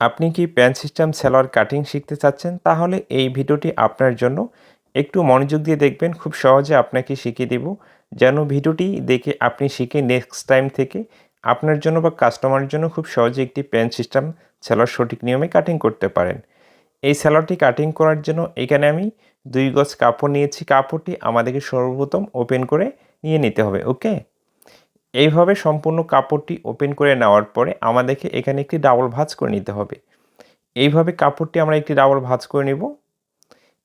আপনি কি pan system salwar cutting শিখতে চাচ্ছেন? তাহলে এই ভিডিওটি আপনার জন্য। একটু মনোযোগ দিয়ে দেখবেন, খুব সহজে আপনাকে শিখিয়ে দেব। যেন ভিডিওটি দেখে আপনি শিখে নেক্সট টাইম থেকে আপনার জন্য বা কাস্টমারের জন্য খুব সহজে একটি প্যান সিস্টেম সেলোয়ার সঠিক নিয়মে কাটিং করতে পারেন। এই সেলোয়ারটি কাটিং করার জন্য এখানে আমি দুই গজ কাপড় নিয়েছি। কাপড়টি আমাদেরকে সর্বপ্রথম ওপেন করে নিয়ে নিতে হবে ওকে এইভাবে সম্পূর্ণ কাপড়টি ওপেন করে নেওয়ার পরে আমাদেরকে এখানে একটি ডাবল ভাঁজ করে নিতে হবে। এইভাবে কাপড়টি আমরা একটি ডাবল ভাঁজ করে নেব।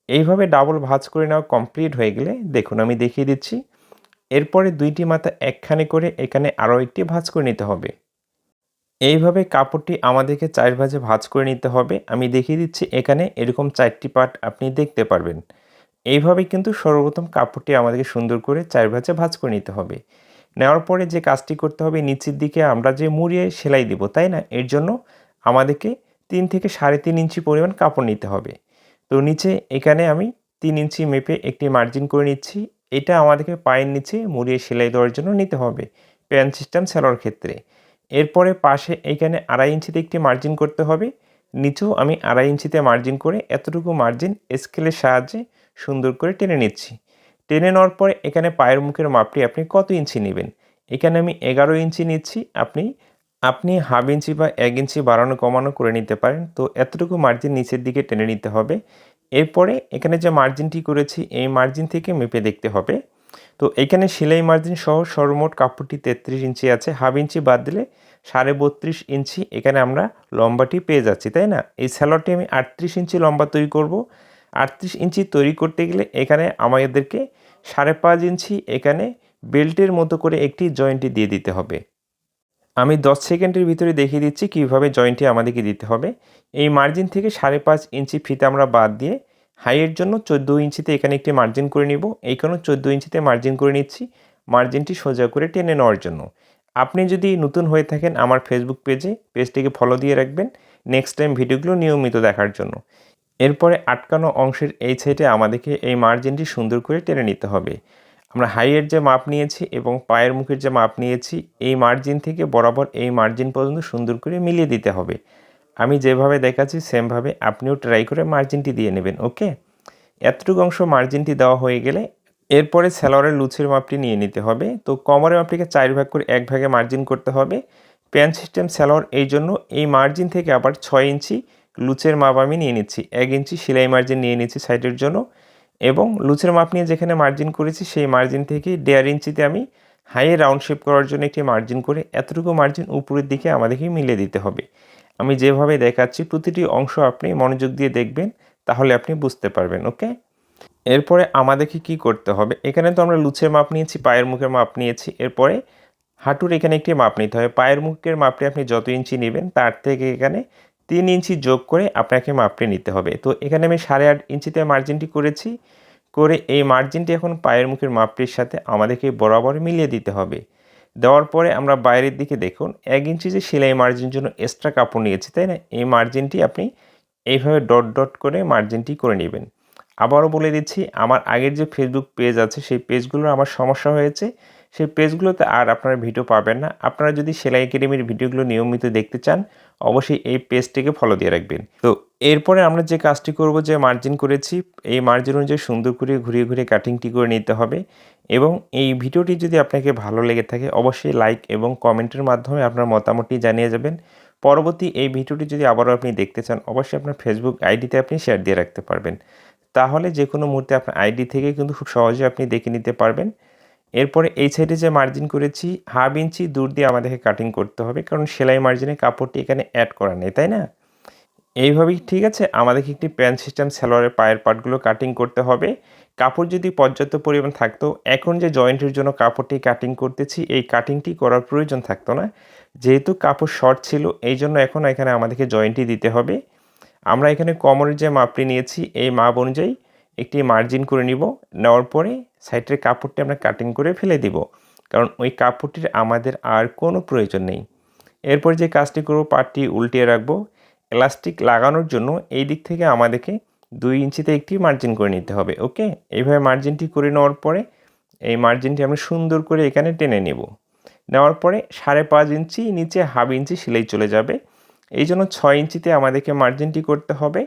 এইভাবে ডাবল ভাঁজ করে নেওয়া কমপ্লিট হয়ে গেলে দেখুন আমি দেখিয়ে দিচ্ছি। এরপরে দুইটি মাথা একখানে করে এখানে আরও একটি ভাঁজ করে নিতে হবে। এইভাবে কাপড়টি আমাদেরকে চার ভাঁজে ভাঁজ করে নিতে হবে। আমি দেখিয়ে দিচ্ছি এখানে এরকম চারটি পার্ট আপনি দেখতে পারবেন। এইভাবে কিন্তু সর্বপ্রথম কাপড়টি আমাদেরকে সুন্দর করে চার ভাঁজে ভাঁজ করে নিতে হবে। নেওয়ার পরে যে কাজটি করতে হবে, নিচের দিকে আমরা যে মুড়িয়ে সেলাই দিব, তাই না? এর জন্য আমাদেরকে তিন থেকে সাড়ে তিন ইঞ্চি পরিমাণ কাপড় নিতে হবে। তো নিচে এখানে আমি তিন ইঞ্চি মেপে একটি মার্জিন করে নিচ্ছি। এটা আমাদেরকে পায়ের নিচে মুড়িয়ে সেলাই দেওয়ার জন্য নিতে হবে, প্যান সিস্টেম সেলোয়ার ক্ষেত্রে। এরপরে পাশে এখানে আড়াই ইঞ্চিতে একটি মার্জিন করতে হবে। নিচেও আমি আড়াই ইঞ্চিতে মার্জিন করে এতটুকু মার্জিন স্কেলের সাহায্যে সুন্দর করে টেনে নিচ্ছি। টেনে নেওয়ার পরে এখানে পায়ের মুখের মাপটি আপনি কত ইঞ্চি নেবেন? এখানে আমি এগারো ইঞ্চি নিচ্ছি, আপনি আপনি হাফ ইঞ্চি বা এক ইঞ্চি বাড়ানো কমানো করে নিতে পারেন। তো এতটুকু মার্জিন নিচের দিকে টেনে নিতে হবে। এরপরে এখানে যে মার্জিনটি করেছি, এই মার্জিন থেকে মেপে দেখতে হবে। তো এখানে সেলাই মার্জিন সহ সর্বমোট কাপড়টি তেত্রিশ ইঞ্চি আছে, হাফ ইঞ্চি বাদ দিলে সাড়ে বত্রিশ ইঞ্চি এখানে আমরা লম্বাটি পেয়ে যাচ্ছি, তাই না? এই স্যালোয়ারটি আমি আটত্রিশ ইঞ্চি লম্বা তৈরি করব। আটত্রিশ ইঞ্চি তৈরি করতে গেলে এখানে আমাদেরকে সাড়ে পাঁচ ইঞ্চি এখানে বেল্টের মতো করে একটি জয়েন্টটি দিয়ে দিতে হবে। আমি দশ সেকেন্ডের ভিতরে দেখিয়ে দিচ্ছি কীভাবে জয়েন্টটি আমাদেরকে দিতে হবে। এই মার্জিন থেকে সাড়ে পাঁচ ইঞ্চি ফিতে আমরা বাদ দিয়ে হাইয়ের জন্য চোদ্দ ইঞ্চিতে এখানে একটি মার্জিন করে নিব। এইখানেও চোদ্দ ইঞ্চিতে মার্জিন করে নিচ্ছি। মার্জিনটি সোজা করে টেনে নেওয়ার জন্য। আপনি যদি নতুন হয়ে থাকেন আমার ফেসবুক পেজে পেজটিকে ফলো দিয়ে রাখবেন। নেক্সট টাইম ভিডিওগুলো নিয়মিত দেখার জন্য। এরপরে আটকানো অংশের এই সাইডে আমাদেরকে এই মার্জিনটি সুন্দর করে টেনে নিতে হবে। আমরা হাইয়ের যে মাপ নিয়েছি এবং পায়ের মুখের যে মাপ নিয়েছি, এই মার্জিন থেকে বরাবর এই মার্জিন পর্যন্ত সুন্দর করে মিলিয়ে দিতে হবে। আমি যেভাবে দেখাচ্ছি, সেমভাবে আপনিও ট্রাই করে মার্জিনটি দিয়ে নেবেন ওকে এতটুকু অংশ মার্জিনটি দেওয়া হয়ে গেলে এরপরে স্যালোয়ারের লুচের মাপটি নিয়ে নিতে হবে। তো কমরের মাপটিকে চার ভাগ করে এক ভাগে মার্জিন করতে হবে। প্যান সিস্টেম স্যালোয়ার এই জন্য এই মার্জিন থেকে আবার ছয় ইঞ্চি লুচের মাপ আমি নিয়ে নিচ্ছি। এক ইঞ্চি সেলাই মার্জিন নিয়ে নিচ্ছি সাইডের জন্য এবং লুচের মাপ নিয়ে যেখানে মার্জিন করেছি সেই মার্জিন থেকে দেড় ইঞ্চিতে আমি হাইয়ে রাউন্ড শেপ করার জন্য একটি মার্জিন করে এতটুকু মার্জিন উপরের দিকে আমাদেরকে মিলে দিতে হবে। আমি যেভাবে দেখাচ্ছি প্রতিটি অংশ আপনি মনোযোগ দিয়ে দেখবেন, তাহলে আপনি বুঝতে পারবেন ওকে এরপরে আমাদেরকে কি করতে হবে? এখানে তো আমরা লুচের মাপ নিয়েছি, পায়ের মুখের মাপ নিয়েছি। এরপরে হাঁটুর এখানে একটি মাপ নিতে হবে। পায়ের মুখের মাপটি আপনি যত ইঞ্চি নেবেন, তার থেকে এখানে তিন ইঞ্চি যোগ করে আপনাকে মাপটি নিতে হবে। তো এখানে আমি সাড়ে আট ইঞ্চিতে মার্জিনটি করেছি। করে এই মার্জিনটি এখন পায়ের মুখের মাপটির সাথে আমাদেরকে বরাবর মিলিয়ে দিতে হবে। দেওয়ার পরে আমরা বাইরের দিকে দেখুন, এক ইঞ্চি যে সেলাই মার্জিন জন্য এক্সট্রা কাপড় নিয়েছি, তাই না? এই মার্জিনটি আপনি এইভাবে ডট ডট করে মার্জিনটি করে নেবেন। আবারও বলে দিচ্ছি, আমার আগের যে ফেসবুক পেজ আছে, সেই পেজগুলোর আমার সমস্যা হয়েছে। সেই পেজগুলোতে আর আপনারা ভিডিও পাবেন না। আপনারা যদি সেলাই একাডেমির ভিডিওগুলো নিয়মিত দেখতে চান অবশ্যই এই পেজটিকে ফলো দিয়ে রাখবেন। তো এরপরে আমরা যে কাজটি করব, যে মার্জিন করেছি, এই মার্জিন অনুযায়ী সুন্দর করে ঘুরিয়ে ঘুরিয়ে কাটিংটি করে নিতে হবে এবং এই ভিডিওটি যদি আপনাকে ভালো লেগে থাকে, অবশ্যই লাইক এবং কমেন্টের মাধ্যমে আপনার মতামতটি জানিয়ে যাবেন। পরবর্তী এই ভিডিওটি যদি আবারও আপনি দেখতে চান, অবশ্যই আপনার ফেসবুক আইডিতে আপনি শেয়ার দিয়ে রাখতে পারবেন। তাহলে যে কোনো মুহূর্তে আপনার আইডি থেকে কিন্তু খুব সহজে আপনি দেখে নিতে পারবেন। এরপরে এই সাইডে যে মার্জিন করেছি হাফ ইঞ্চি দূর দিয়ে আমাদেরকে কাটিং করতে হবে, কারণ সেলাই মার্জিনে কাপড়টি এখানে অ্যাড করা নেই, তাই না? এইভাবেই ঠিক আছে, আমাদেরকে একটি প্যান্ট সিস্টেম সালোয়ারের পায়ের পাটগুলো কাটিং করতে হবে। কাপড় যদি পর্যাপ্ত পরিমাণ থাকতো, এখন যে জয়েন্টের জন্য কাপড়টি কাটিং করতেছি, এই কাটিংটি করার প্রয়োজন থাকতো না। যেহেতু কাপড় শর্ট ছিল, এই জন্য এখন এখানে আমাদেরকে জয়েন্টটি দিতে হবে। আমরা এখানে কমরের যে মাপটি নিয়েছি, এই মাপ অনুযায়ী একটি মার্জিন করে নিব। নেওয়ার পরে সাইডের কাপড়টি আমরা কাটিং করে ফেলে দিব। কারণ ওই কাপড়টির আমাদের আর কোনো প্রয়োজন নেই। এরপর যে কাজটি করব, পাটটি উল্টিয়ে রাখব। এলাস্টিক লাগানোর জন্য এই দিক থেকে আমাদেরকে দুই ইঞ্চিতে একটি মার্জিন করে নিতে হবে ওকে এইভাবে মার্জিনটি করে নেওয়ার পরে এই মার্জিনটি আমরা সুন্দর করে এখানে টেনে নেব। নেওয়ার পরে সাড়ে পাঁচ ইঞ্চি, নিচে হাফ ইঞ্চি সেলাই চলে যাবে। এই জন্য ছয় ইঞ্চিতে আমাদেরকে মার্জিনটি করতে হবে।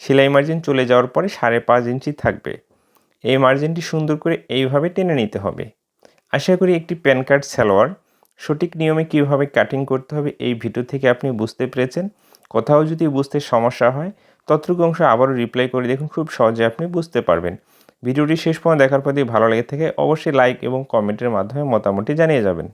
সেলাই মার্জিন চলে যাওয়ার পরে সাড়ে পাঁচ ইঞ্চি থাকবে। এই মার্জিনটি সুন্দর করে এইভাবে টেনে নিতে হবে। আশা করি একটি প্যান কার্ড সালোয়ার সঠিক নিয়মে কীভাবে কাটিং করতে হবে এই ভিডিও থেকে আপনি বুঝতে পেরেছেন। কোথাও যদি বুঝতে সমস্যা হয়, ততটুকু অংশ আবারও রিপ্লাই করে দেখুন, খুব সহজে আপনি বুঝতে পারবেন। ভিডিওটি শেষ পর্যন্ত দেখার পর যদি ভালো লেগে থাকে, অবশ্যই লাইক এবং কমেন্টের মাধ্যমে মতামতটি জানিয়ে যাবেন।